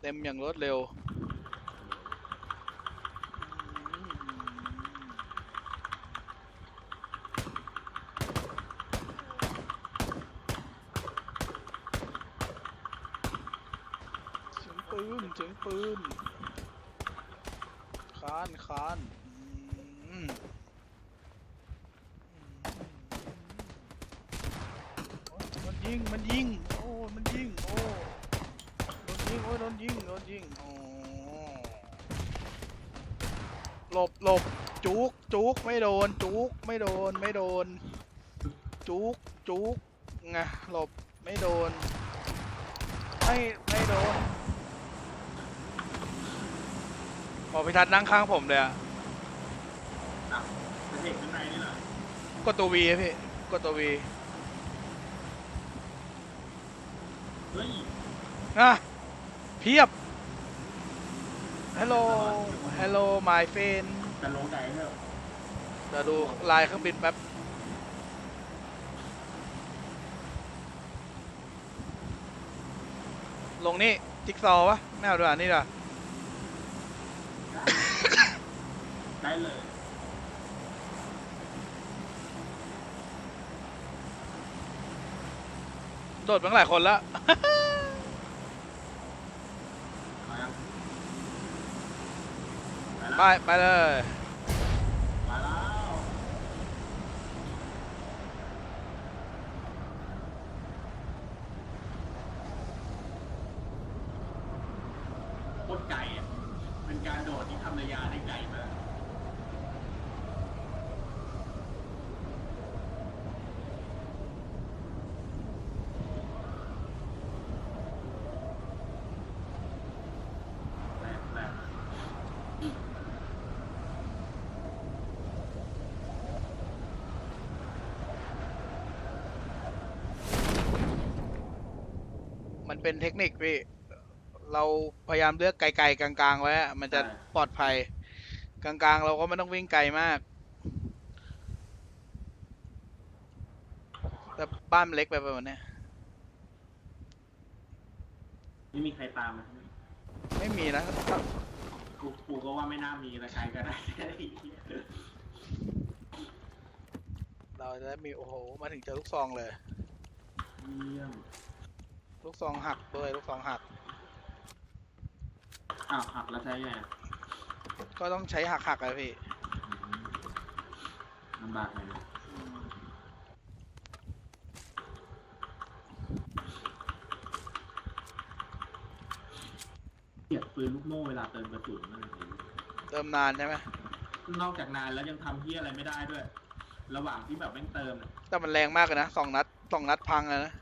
เต็มอย่างรวดเร็ว เสียงปืน เสียงปืน คานคานอืมโอ้ยมันยิง มันยิง โอ้ยมันยิง โอ้โดนยิง โอ้ยโดนยิงโดนยิงโอ้หลบหลบจุกจุกไม่โดน จุกไม่โดนไม่โดน จุกจุกไงหลบไม่โดน ไม่ไม่โดนหมอพิทัศน์นั่งข้างผมเลยอะเป็นเด็กข้างในนี่เหรอกดตัววีพี่กดตัววีเฮ้ยอะ เพียบ Hello Hello my friend จะลงไหนเถอะเดี๋ยวดูลายเครื่องบินแป๊บ ลงนี่ จิ๊กซอว์วะไม่เอาดีกว่านี่ดีกว่าได้เลยโดดมาหลายคนแล้ว มายัง ไปไปเลย มาแล้วโคตรไก่อะเป็นการโดดที่ทำระยะได้ไกลมาก แรกแรก มัน เป็นเทคนิคพี่ เราพยายามเลือกไกลๆกลางๆไว้อะมันจะปลอดภัย กลางๆ เราก็ไม่ต้องวิ่งไกลมาก แต่บ้านมันเล็กไปประมาณเนี้ยไม่มีใครตามมาไม่มีนะกูกูก็ว่าไม่น่ามีนะใครก็ได้ เราจะได้มีโอ้โห มาถึงเจอลูกซองเลย เยี่ยม ลูกซองหักด้วยลูกซองหัก อ้าวหักแล้วใช้ไงก็ต้องใช้หักหักๆอะพี่ลำบากหน่อยนะอืมเกลียดปืนลูกโม่เวลาเติมกระสุนมากเลยเติมนานใช่ไหมนอกจากนานแล้วยังทำที่อะไรไม่ได้ด้วย ระหว่างที่แบบแม่งเติมเนี่ยแต่มันแรงมากเลยนะสองนัดสองนัดพังเลยนะ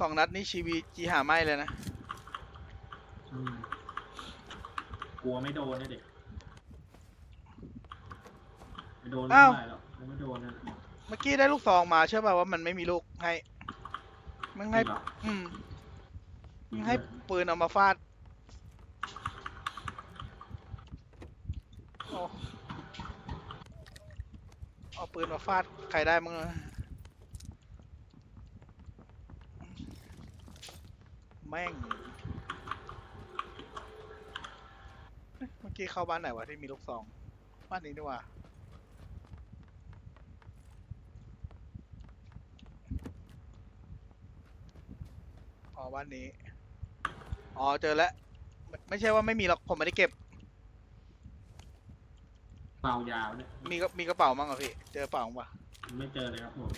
สองนัดนี่ชีวีจีหาไม่เลยนะ อืมกลัวไม่โดนเนี่ยเด็กไม่โดนไม่อ้าว ได้หรอกไม่โดนนะเมื่อกี้ได้ลูกซองมาเชื่อป่ะว่ามันไม่มีลูกให้ มันให้ จริงเหรออืมจริงให้ด้วยปืนเอามาฟาด โอ้เอาปืนมาฟาดใครได้มั้งนะ แม่งเอ๊ะเมื่อกี้เข้าบ้านไหนวะที่มีลูกซอง บ้านนี้ดีกว่าอ๋อบ้านนี้ อ๋อเจอแล้ว ไม่ไม่ใช่ว่าไม่มีหรอกผมไม่ได้เก็บ เป่ายาวเนี่ยมีก็มีกระเป๋ามั้งเหรอพี่ เจอกระเป๋ามั้งปะไม่เจอเลยครับผม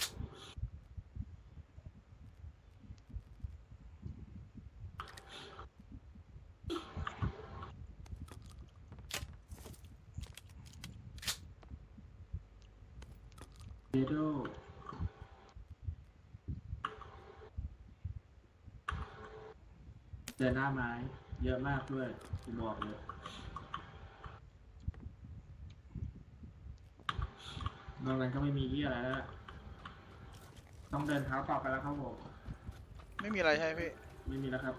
โดเจอหน้าไม้ เยอะมากด้วยกูบอกเลยนอกนั้นก็ไม่มีที่อะไรแล้วต้องเดินเท้าต่อไปแล้วครับผมไม่มีอะไรใช่ไหมพี่ ไม่มีแล้วครับ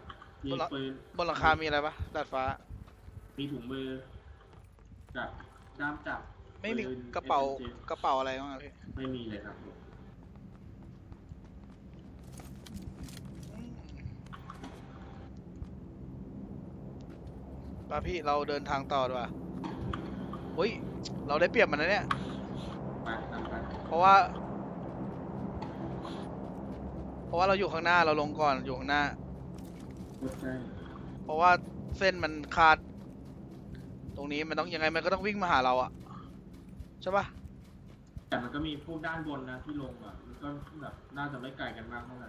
มีบนหลังปืนบนหลังคามีอะไรปะดาดฟ้า มีถุงมือกับด้ามจับ ไม่มีปืนกระเป๋า SMG กระเป๋าอะไรบ้างอะพี่ไม่มีเลยครับผมอืมป่ะพี่เราเดินทางต่อดีกว่าอุ้ย เราได้เปรียบมันนะเนี่ย ไปตามไปเพราะว่า เพราะว่าเราอยู่ข้างหน้าเราลงก่อนอยู่ข้างหน้า รถใช่เพราะว่าเส้นมันขาด ตรงนี้มันต้องยังไงมันก็ต้องวิ่งมาหาเราอะ ใช่ปะแต่มันก็มีพวกด้านบนนะที่ลงอะ มันก็แบบน่าจะไม่ไกลกันมากเท่าไหร่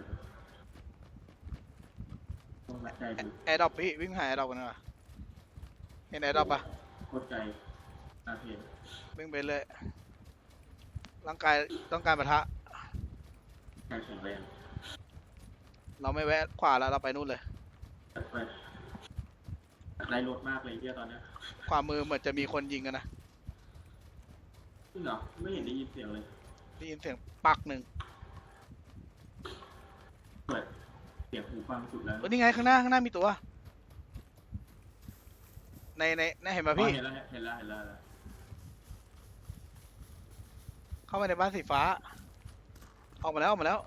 ต้องรัดใจดูแอร์ดรอปพี่วิ่งหาแอร์ดรอปกันดีกว่าเห็นแอร์ดรอปปะโคตรไกลน่าเห็นวิ่งไปเลย ร่างกายต้องการปะทะ ไกลแข็งแรงเราไม่แวะขวาแล้วเราไปนู่นเลย จัดไปไล่รถมากเลยเที่ยตอนเนี้ย ขวามือเหมือนจะมีคนยิงกันนะ จริงเหรอ ไม่เห็นได้ยินเสียงเลยได้ยินเสียงปักหนึ่งเปิดเสียงหูฟังสุดแล้วเออนี่ไงข้างหน้าข้างหน้ามีตัว ในในในเห็นป่ะอ๋อพี่ เห็นแล้วเห็นแล้วเห็นแล้วเห็นแล้วเข้ามาในบ้านสีฟ้า ออกมาแล้วออกมาแล้ว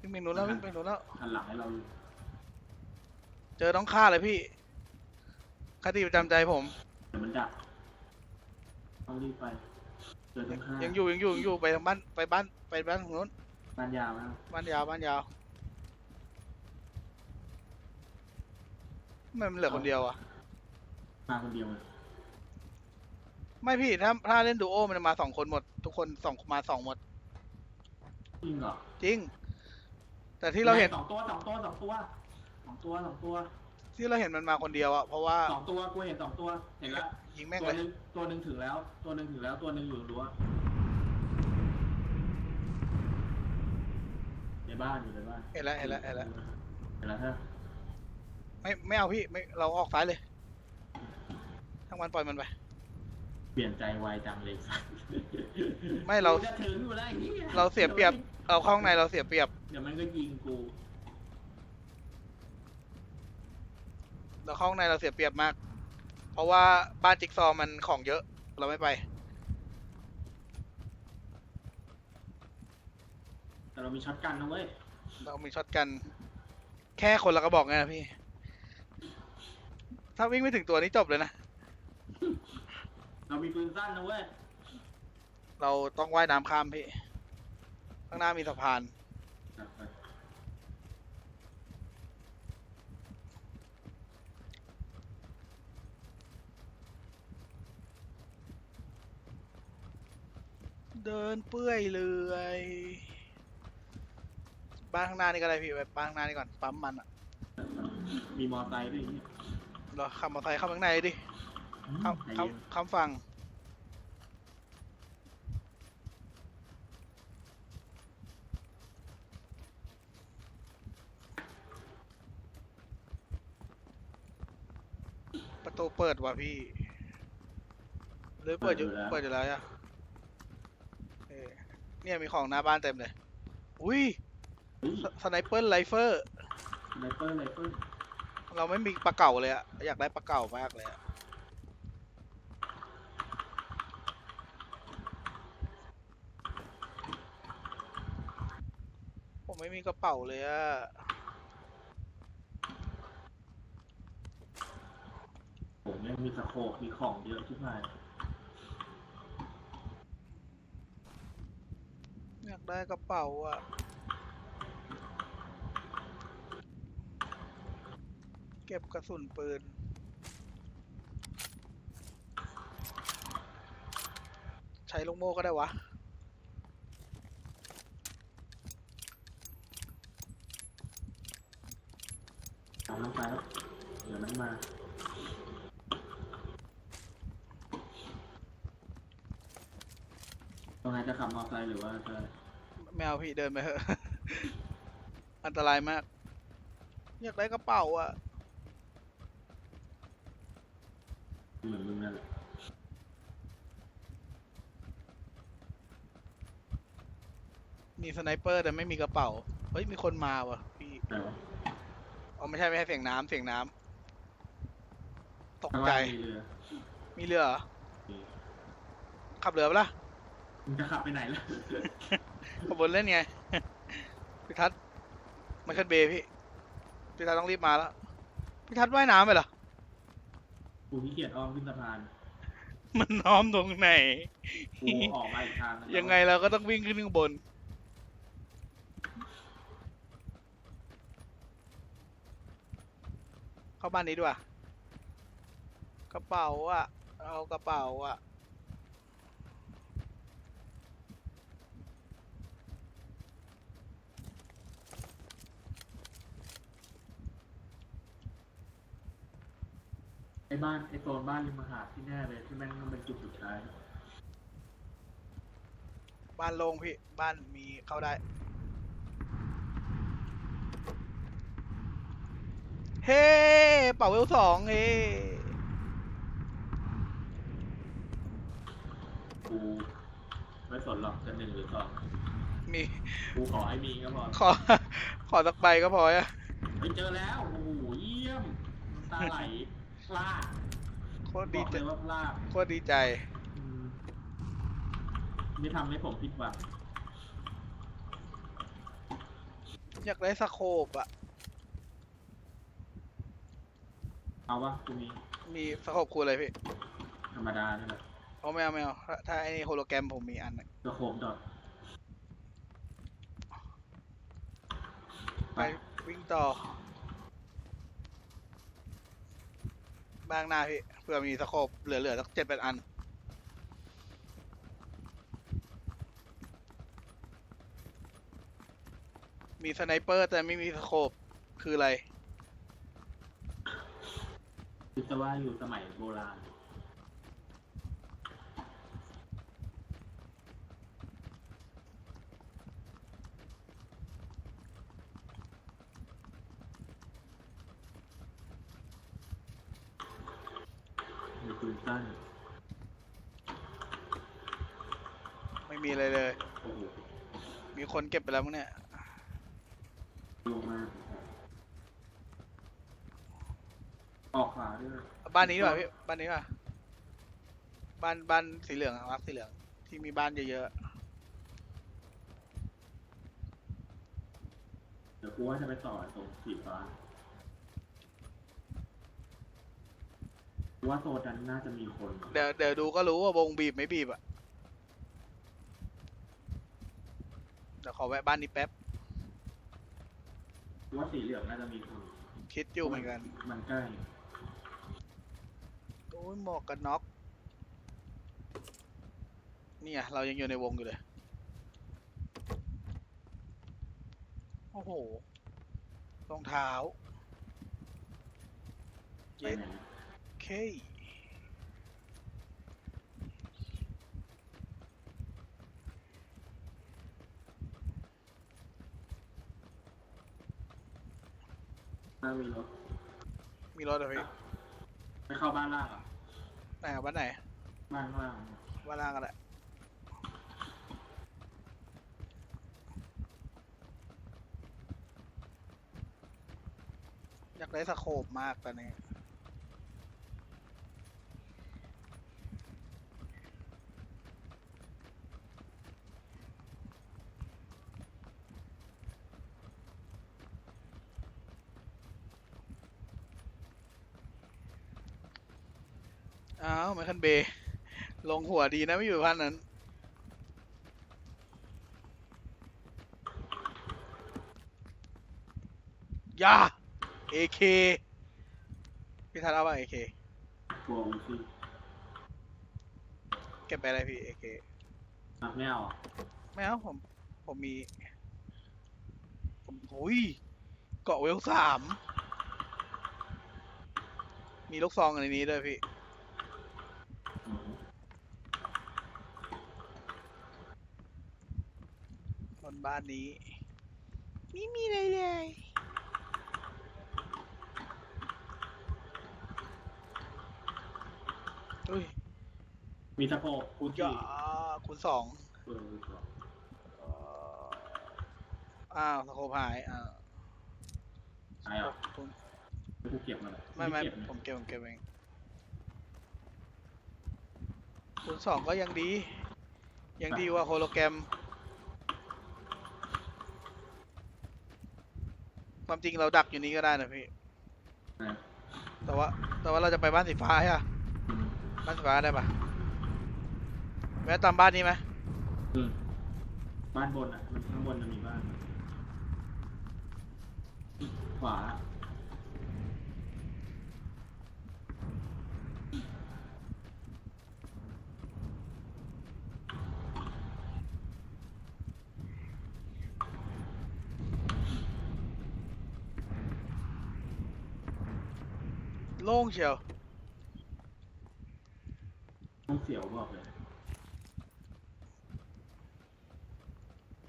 วิ่งไปนู้นแล้ววิ่งไปนู้นแล้ว หันหลังให้เราอยู่เจอต้องฆ่าเลยพี่คติประจำใจผม เดี๋ยวมันดับต้องรีบไป เจอตรงข้ามยังอยู่ยังอยู่ยังอยู่ไปทางบ้านไปบ้านไปบ้านของนู้นบ้านยาวนะบ้านยาวบ้านยาวทำไมมันเหลือคนเดียวอะมาคนเดียวเลยไม่พี่ถ้าถ้าเล่นดูโอมันจะมาสองคนหมด ทุกคนสองมาสองหมด จริงเหรอจริง แต่ที่เราเห็นสองตัวสองตัวสองตัวสองตัวสองตัว ที่เราเห็นมันมาคนเดียวอะเพราะว่าสองตัวกูเห็นสองตัวเห็นแล้วยิงแม่งตัวเลย หนึงตัวหนึ่งถึงแล้ว ตัวหนึ่งถึงแล้วตัวหนึ่งอยู่รั้วในบ้านอยู่ในบ้านเห็นแล้วเห็นแล้วเห็นแล้ว เห็นแล้วฮะไม่ไม่เอาพี่ไม่เราออกซ้ายเลยทั้งวันปล่อยมันไปเปลี่ยนใจไวจังเลยไม่เรา กูจะถึงอยู่แล้วไอ้หี้ยเราเสียเปรียบ เราเข้าข้างในเราเสียเปรียบ เดี๋ยวมันก็ยิงกู เราเข้าข้างในเราเสียเปรียบมาก เพราะว่าบ้านจิ๊กซอว์มันของเยอะ เราไม่ไป แต่เรามีช็อตกันนะเว้ย เรามีช็อตกัน แค่คนละกระบอกไงนะพี่ ถ้าวิ่งไม่ถึงตัวนี้จบเลยนะ เรามีปืนสั้นนะเว้ย เราต้องว่ายน้ำข้ามพี่ ข้างหน้ามีสะพาน จัดไป เดินเปื่อยเลยบ้านข้างหน้านี่ก็ได้พี่ไปบ้านข้างหน้านี่ก่อนปั๊มมันอะมีมอไซค์ด้วยไอ้เหี้ยเราขับมอเตอร์ไซค์เข้าข้างในดิเข้าใจเข้าเย็นเข้าฝั่งประตูเปิดว่ะพี่หรือเปิดอยู่เปิดอยู่แล้วอะเออเนี่ยมีของหน้าบ้านเต็มเลย อุ้ยเฮ้ยสสไนเปอร์ไรเฟอร์ ไนเปอร์ไนเปอร์เราไม่มีปลาเก่าเลยอะอยากได้ปลาเก่ามากเลยอะผมไม่มีกระเป๋าเลยอะผมยังมีสโคปมีของเยอะที่ไหน อยากได้กระเป๋าอะเก็บกระสุนปืน ใช้ลูกโม่ก็ได้วะตาน้ำไปแล้วเดี๋ยวมันมาตรงไหน จะขับมอเตอร์ไซค์หรือว่าจะไม่เอาพี่เดินไปเถอะ อันตรายมาก อยากได้กระเป๋าอะเหมือนมึงนั่นแหละมีสไนเปอร์แต่ไม่มีกระเป๋า เฮ้ย มีคนมาว่ะพี่ แต่ว่าอ๋อไม่ใช่ไม่ใช่เสียงน้ำเสียงน้ตกข้างใจ ล่างมีเรือมีเรือเหรอ ขับเรือปะล่ะ มึงจะขับไปไหนล่ะขบวนเล่นไง พี่ทัศน์มันขึ้นเบย์พี่ พี่ทัศน์ต้องรีบมาแล้ว พี่ทัศน์ว่ายน้ำไปเหรอ กูขี้เกียจอ้อมขึ้นสะพานมันน้อมตรงไหน กูออกมาอีกทางนึยังไงเราก็ต้องวิ่งขึ้นข้างบน เข้าบ้านนี้ดีกว่ากระเป๋าอะเอากระเป๋าอะ ไอ้บ้านไอ้โซนบ้านริมหาดที่แน่เลยที่แม่งมันเป็นจุดสุดท้ายบ้านโล่งพี่บ้านมีเข้าได้ เฮ้เป่าเวลสองเฮ้กูไม่สนหรอกจะหนึ่งหรือสองมี กูขอให้มีก็พอขอ ขอสักใบก็พออะไปเจอแล้วโอ้โหเยี่ยมน้ำตาไหลพ ลาดโคตรบดีอกใจเลยว่าพลาดโคตรดีใจอืมไม่ทำให้ผมผิดหวังอยากได้สโคปอะเอาวะกูมีมีสโคปคูณอะไรพี่ธรรมดานี่แหละเอาไม่เอาไม่เอาถ้าถ้าไอ้นี่โฮโลแกรมผมมีอันหนึงกระโคมดอทไปวิ่งต่อ บ้างหน้าพี่ เพื่อมีสโคปเหลือๆสักเจ็ดแปดอัน มีสไนเปอร์แต่ไม่มีสโคปคืออะไร คือจะว่าอยู่สมัยโบราณ มี ปืนสั้นไม่มีอะไรเลย โอ้โหมีคนเก็บไปแล้วมั้งเนี่ย ลงมาออกขวาด้วยบ้านนี้ดีกว่าพี่ บ้านนี้ดีกว่าบ้านบ้านสีเหลืองอะรักสีเหลือง ที่มีบ้านเยอะเดี๋ยวกูว่าจะไปต่อตรงสีฟ้า ว่าโซนนั้นน่าจะมีคนๆเดี๋ยวเดี๋ยวดูก็รู้ว่าวงบีบไม่บีบอะเดี๋ยวขอแวะบ้านนี้แป๊บกูว่าสีเหลืองน่าจะมีคนคิดอยู่เหมือนกัน มันใกล้โอ้ยหมอกกันน็อกเนี่ยเรายังอยู่ในวงอยู่เลย โอ้โหรองเท้าไปเย็ดไหน เค น่ามีรถมีรถเหรอพี่ไปเข้าบ้านล่างเหรอะไหนอะบ้านไหนบ้านข้างล่างบ้านล่างกันแหละอยากได้สโคปมากตอนนี้ อ้าวไมคัน เบย์ลงหัวดีนะไม่อยู่พันนั้น ยา AK พี่ทันเอาป่ะ AK กลัวอุ้ซีเก็บไปอะไรพี่ AK นักไม่เอาอะไม่เอาผม ผมมี ผมหุยเกาะเวลสาม มีลูกซองในนี้ด้วยพี่ บนบ้านนี้ ไม่มีอะไรเลย อุ้ยมีสะโพกกูยจีาคูณสองเออกูจีอ้าวสโคปหายอ้าวใช่อะคุณกูเก็บมาแล้วไม่ไม่เก็บนะผมเก็บผมเก็บเองคูณสองก็ยังดี ยังดีกว่าโฮโลแกรม ความจริงเราดักอยู่นี้ก็ได้นะพี่นะแต่ว่า แต่ว่าเราจะไปบ้านสีฟ้าใช่ปะอืมบ้านสีฟ้าได้ปะแวะตามบ้านนี้ไหมอืมบ้านบนอะ มันข้างบนจะมีบ้าน ขวา เชียวต้องเสียวบอกเลย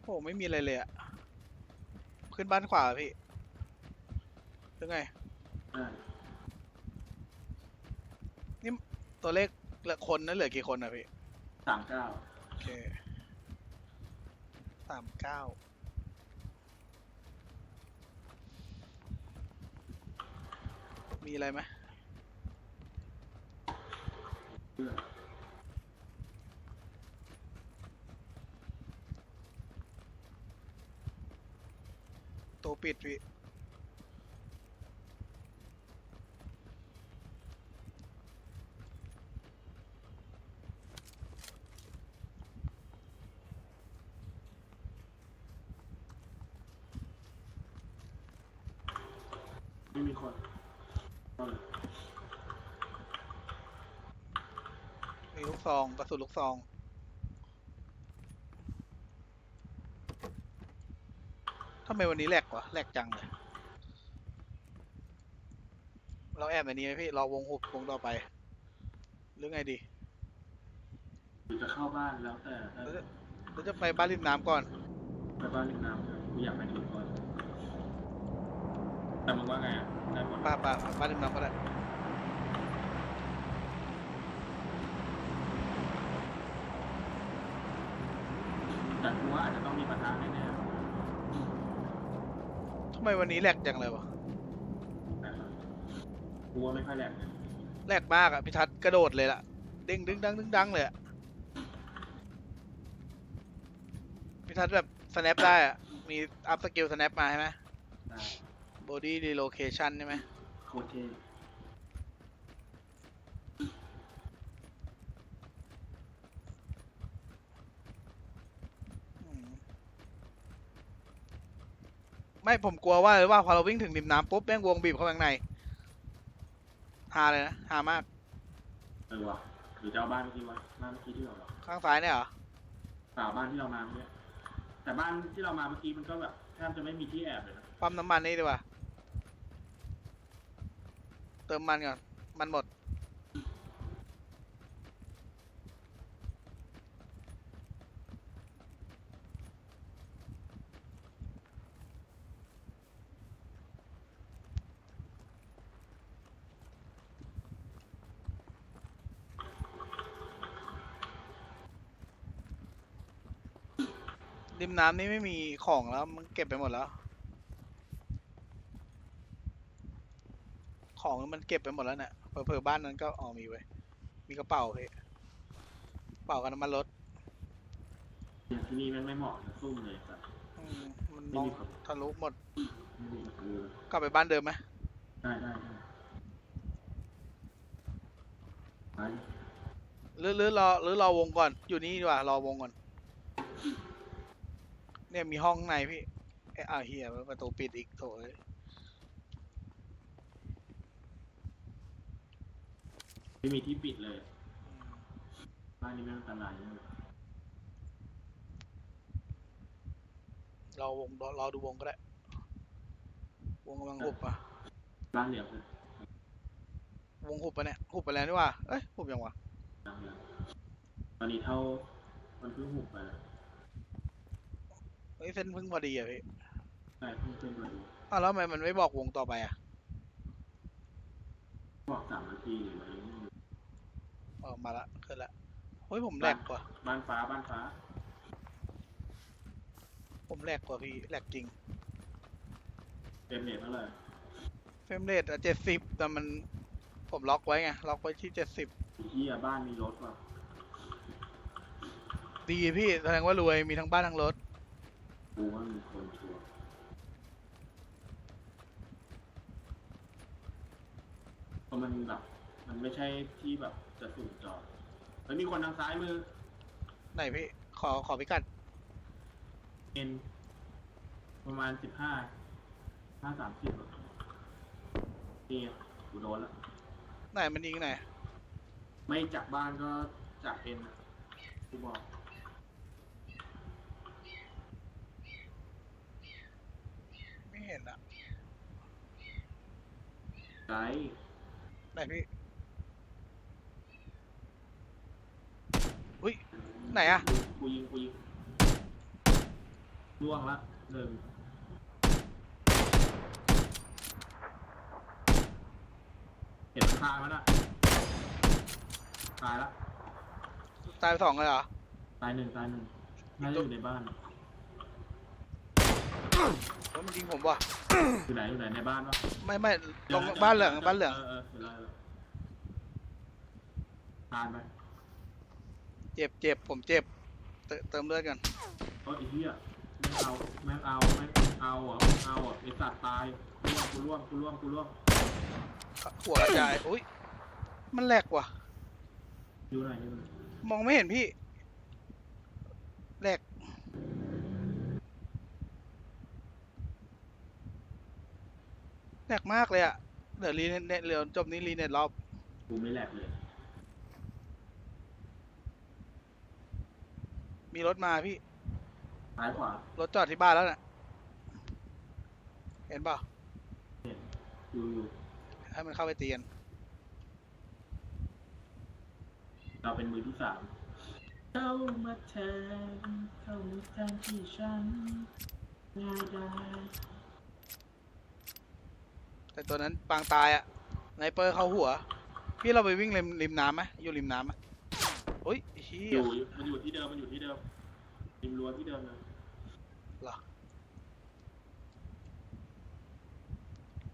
โอ้ไม่มีอะไรเลยอะขึ้นบ้านขวาพี่หรือไง ได้ตัวเลขเหลือคนนั้นเหลือกี่คนอะพี่สามเก้าโอเคสามเก้ามีอะไรไหม เพื่อ ตัวปิดพี่ไม่มีคนเอาเลย มีลูกซองกระสุนลูกซองทำไมวันนี้แหลกวะแหลกจังเลย เราแอบแบบนี้ไหมพี่ รอวงหุบวงต่อไป หรือไงดีหรือจะเข้าบ้านแล้วแต่แต่หรือจะไปบ้านริมน้ำก่อน ไปบ้านริมน้ำเลยกูอยากไปดูก่อน แต่มึงว่าไงอะได้หมดป้าป้าบ้านริมน้ำก็ได้ แต่กูว่า อาจจะต้องมีปัญหาแน่ทำไมวันนี้แหลกจังเลยวะๆแต่กูว่าไม่ค่อยแรงนะแหลกมากอะพี่ทัศน์กระโดดเลยล่ะเด้งดึงดังดึงดังเลยอะพี่ทัศน์แบบ snap ได้อะมีอัพสกิล snap มาใช่ไหมได้ body relocation ใช่ไหมโคตรเท่ อืม ไม่ผมกลัวว่าเลยว่าพอเราวิ่งถึงริมน้ำปุ๊บแม่งวงบีบเข้าไปข้างในฮาเลยนะฮามาก เออวะหรือจะเอาบ้านเมื่อกี้วะบ้านเมื่อกี้ที่เราเหรอข้างซ้ายเนี่ยเหรอ เปล่าบ้านที่เรามาเมื่อกี้แต่บ้านที่เรามาเมื่อกี้มันก็แบบแทบจะไม่มีที่แอบเลยนะปั๊มน้ำมันนี่ดีกว่า เติมมันก่อน มันหมด ริมน้ำนี่ไม่มีของแล้ว มันเก็บไปหมดแล้ว ของมันเก็บไปหมดแล้วเนี่ยเผลอๆบ้านนั้นก็อ๋อมีไว้ยมีกระเป๋าพี่กระเป๋ากับน้ำมันรถเนี่ยที่นี่แม่งไม่เหมาะนะซุ่มเลยสัตว์อืมมันไม่มองมีครับทะลุหมด ไม่มีประตูเลยกลับไปบ้านเดิมไหมได้ได้ได้ไป หรือหรือรอหรือรอวงก่อน อยู่นี่ดีกว่า รอวงก่อน เนี่ยมีห้องข้างในพี่เอะอ่าเฮียประตูปิดอีกโถเอ้ยไม่มีที่ปิดเลยอืมบ้านนี้แม่งอันตรายมากรอวงรอรอดูวงก็ได้ วงกำลังหุบอะบ้านเหลี่ยมเลยวงหุบปะเนี่ยหุบไปแล้วนี่ว่าเอ้ยหุบยังวะดังเลยตอนนี้เท่ามันเพิ่งหุบไปแล้วเฮ้ยเส้นเพึ่งพอดีอะพี่ใช่เพิ่งขึ้นมาดูอ้าวแล้วทำไมมันไม่บอกวงต่อไปอะบอกสามนาทีหรืออะไรไม่รู้ออกมาละขึ้นละเฮ้ยผมแหลกกว่า บ้านฟ้าบ้านฟ้าผมแหลกกว่าพี่แหลกจริง เต็มเน็ตเท่าไหร่เฟรมเรทอะเจ็ดสิบแต่มันผมล็อกไว้ไงล็อกไว้ที่เจ็ดสิบที่บ้านมีรถว่ะดีพี่แสดงว่ารวยมีทั้งบ้านทั้งรถ กูว่ามีคนชัวร์เพราะมันแบบมันไม่ใช่ที่แบบจะสูงจอดมันมีคนทางซ้ายมือไหนพี่ ขอขอพิกัด เอ็นประมาณสิบห้าห้าสามสิบนี่ไงกูโดนละไหนมันยิงไหน ไม่จากบ้านก็จากเอ็นอะกูบอก ไม่ เห็นอะไกด์ไหนพี่อุ้ยไหนอะกูยิงกูยิงล่วงละหนึ่งเห็นมันคามันอะตายละตายไปสองเลยเหรอ ตายหนึ่งตายหนึ่งน่าจะอยู่ในบ้านแล้ว มันยิงผมว่ะ อยู่ไหนอยู่ไหนในบ้านปะไม่ไม่ตรงบ้านเหลืองบ้านเหลืองเออเออเห็นแล้วเห็นแล้วทานไปเจ็บเจ็บผมเจ็บ เติเติมเลือดกันเออไอ้เหี้ยแม่งเอาแม่งเอาแม่งเอาอะแม่งเอาอะไอ้สัตว์ตายกูล่วงกูล่วงกูล่วงกูล่วงหัวกระจายอุ้ยมันแหลกว่ะ อยู่ไหนอยู่ไหนมองไม่เห็นพี่แหลก หลกมากเลยอะเดี๋ยวรีเน็ตเหลือจบนี้รีเน็ตรอบกูไม่แหลกเลยมีรถมาพี่ ซ้ายขวารถจอดที่บ้านแล้วน่ะ เห็นเปล่าอยู่อยู่ให้มันเข้าไปตีกันเราเป็นมือที่สามเข้ามาแทนเข้ามาแทนที่ฉันง่ายได้ แต่ตัวนั้นปางตายอะไนเปอร์เข้าหัว พี่เราไปวิ่งริมริมน้ำไหมอยู่ริมน้ำไหมโอ้ยเฮีอยยู่มันอยู่ที่เดิมมันอยู่ที่เดิมริมรั้วที่เดิมเลย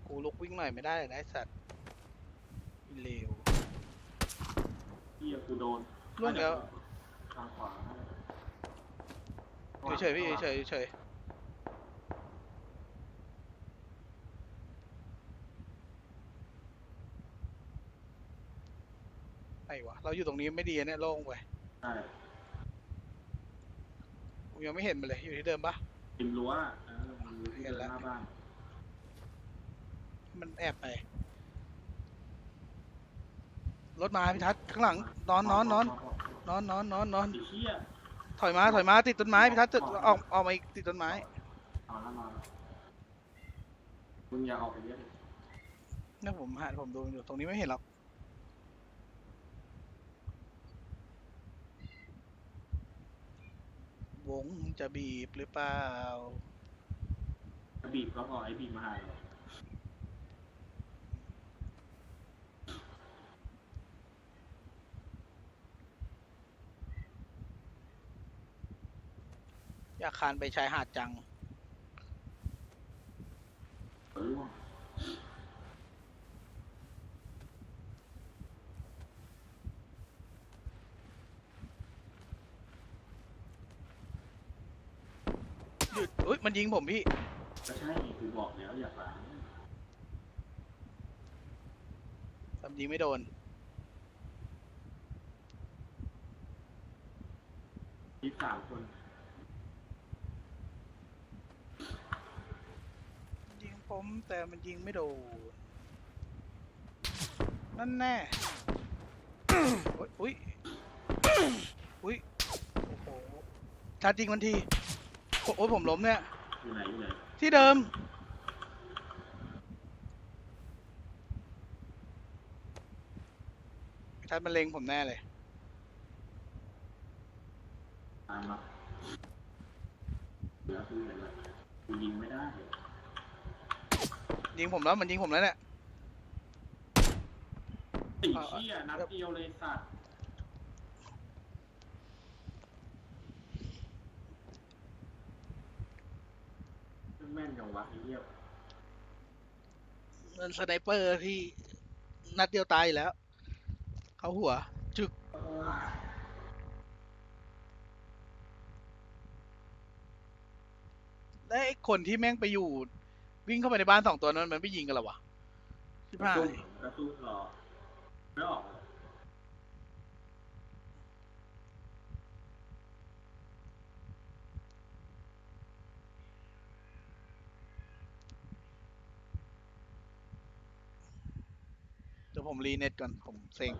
กูลุกวิ่งหน่อยไม่ได้เลยนะไอ้สัตว์เลว เหี้ยกูโดนล่วงแล้ว ทางขวาอยู่เฉยพี่อยู่เฉยอยู่เฉย วะเราอยู่ตรงนี้ไม่ดีอะเนี่ยโล่งไปใช่กูยังไม่เห็นมันเลยอยู่ที่เดิมปะ ริมรั้วเออมันอยู่ที่เห็เดินมแล้ว หน้าบ้านมันแอบไป รถมาพี่ทัศน์ข้างหลัง นอนนอนนอนนอนนอนนอนนอนไอ้เหี้ยถอยมาถอยมาติดต้นไม้พี่ทัศน์จะออกออกมาอีกติดต้นไม้เอาแล้วมาแล้วมึงอย่าออกไปเยอะดิ นี่ผมหาผมดูอยู่ตรงนี้ไม่เห็นหรอก วงจะบีบหรือเปล่า บีบก็พอไอ้บีบมาหาเราอยากคานไปชายหาดจัง ร่วง ห ยุดอุ้ยมันยิงผมพี่ ก็ใช่กูบอกแล้วอย่าล้างแต่มันยิงไม่โดน ยี่สามคนยิงผมแต่มันยิงไม่โดน นั่นแน่ อุ๊ย อุ้ยอุ้ยโอ้โหชาร์จยิงมันที โอ้โอ้ยผมล้มเนี่ย อยู่ไหนอยู่ไหนที่เดิม ทัดมันเล็งผมแน่เลย ตามมาเหลือคือไหนละกูยิงไม่ได้ยิงผมแล้วมันยิงผมแล้วเนี่ย ไอ้เชี่ยนัดเดียวเลยสัตว์ ม่นจังวะไอ้เหี้ยมันสไนเปอร์ที่นัดเดียวตายแล้ว เขาหัว จึก เออและไอ้คนที่แม่งไปอยู่ วิ่งเข้าไปในบ้านสองตัวนั้นมันไปยิงกันหรอวะชิบหาย กระตุ้นกรรอไม่ออก ผมรีเน็ตก่อนผมเซ็ง